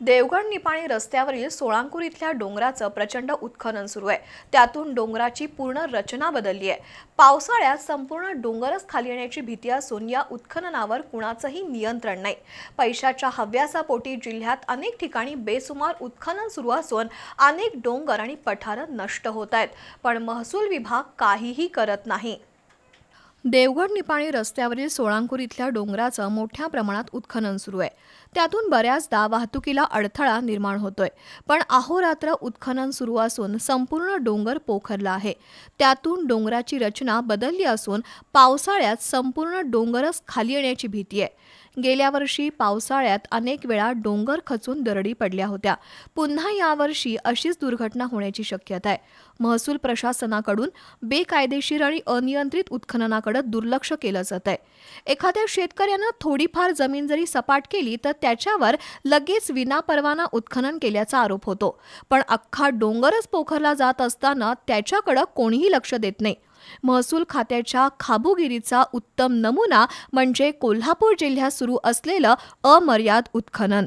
देवगड निपाणी रस्त्यावरील सोळांकूर इथल्या डोंगराचं प्रचंड उत्खनन सुरू आहे. त्यातून डोंगराची पूर्ण रचना बदलली आहे. पावसाळ्यात संपूर्ण डोंगरच खाली येण्याची भीती असून या उत्खननावर कुणाचंही नियंत्रण नाही. पैशाच्या हव्यासापोटी जिल्ह्यात अनेक ठिकाणी बेसुमार उत्खनन सुरू असून अनेक डोंगर आणि पठारं नष्ट होत आहेत. पण महसूल विभाग काहीही करत नाही. देवगड निपाणी रस्त्यावरील सोळांकूर इथल्या डोंगराचं मोठ्या प्रमाणात उत्खनन सुरू आहे. त्यातून बऱ्याचदा वाहतुकीला अडथळा निर्माण होतोय. पण अहोरात्र उत्खनन सुरू असून संपूर्ण डोंगर पोखरला आहे. त्यातून डोंगराची रचना बदलली असून पावसाळ्यात संपूर्ण डोंगरच खाली येण्याची भीती आहे. गेल्या वर्षी पावसाळ्यात अनेक वेळा डोंगर खचून दरडी पडल्या होत्या. पुन्हा यावर्षी अशीच दुर्घटना होण्याची शक्यता आहे. महसूल प्रशासनाकडून बेकायदेशीर आणि अनियंत्रित उत्खननाकडे दुर्लक्ष केलं जात आहे. एखाद्या शेतकऱ्यानं थोडीफार जमीन जरी सपाट केली तर त्याच्यावर लगेच विनापरवाना उत्खनन केल्याचा आरोप होतो. पण अख्खा डोंगरच पोखरला जात असताना त्याच्याकडं कोणीही लक्ष देत नाही. महसूल खात्याच्या खाबुगिरीचा उत्तम नमुना म्हणजे कोल्हापूर जिल्ह्यात सुरू असलेलं अमर्याद उत्खनन.